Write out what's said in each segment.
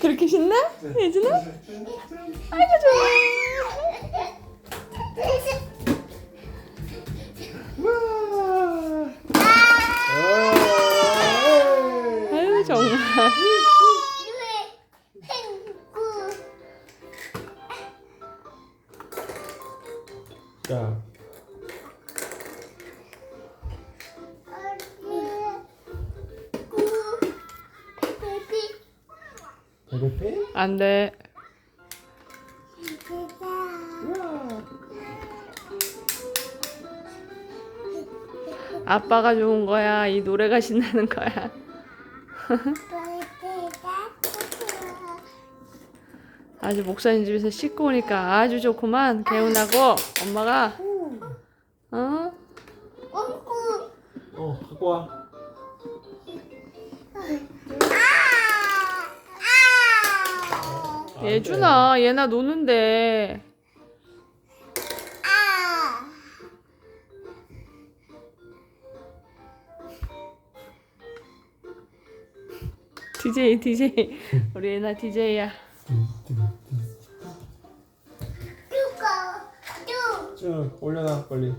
그렇게 신나? 예준아? 아이고 좋아. 아유 정말. 자, 베베페? 안 돼. 아빠가 좋은 거야. 이 노래가 신나는 거야. 아주 목사님 집에서 씻고 오니까 아주 좋구만. 개운하고 엄마가 어? 어, 갖고 와. 안 돼. 예준아, 얘나 노는데. DJ, DJ. 우리 얘나 DJ야. 쭉 올려놔 빨리.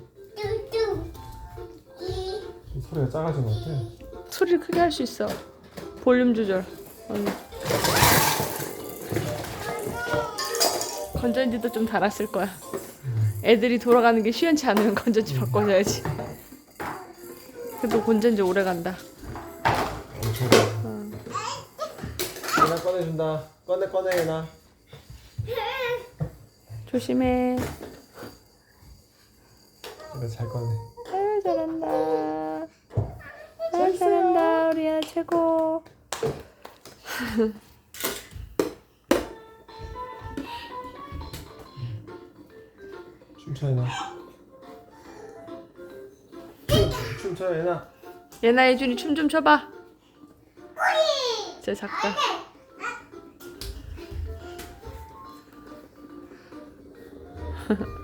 소리가 작아진 것 같아. 소리를 크게 할 수 있어. 볼륨 조절. 언니. 건전지도 좀 달았을 거야. 애들이 돌아가는 게 시원치 않으면 건전지 바꿔줘야지. 그래도 건전지 오래 간다. 엄청. 얘나 꺼내준다. 꺼내 꺼내 얘나. 조심해. 얘나 잘 꺼내. 아유 잘한다. 아유 잘한다. 우리 애 최고. 춤춰. 춤, 춤춰 얘나. 얘나 예준이 춤 좀 춰봐. 진짜 작다.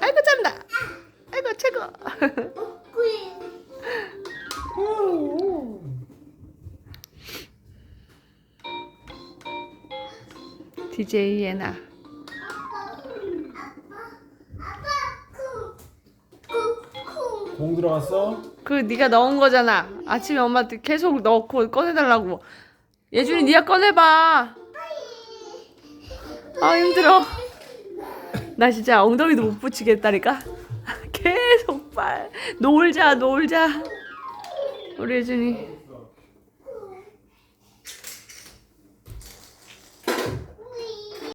아이고 잘한다. 아이고 최고. DJ 예나. 공 들어갔어? 그 네가 넣은 거잖아. 아침에 엄마한테 계속 넣고 꺼내달라고. 예준이 네가 꺼내봐. 아 힘들어. 나 진짜 엉덩이도 못 붙이겠다니까. 계속 빨 놀자 놀자. 우리 예준이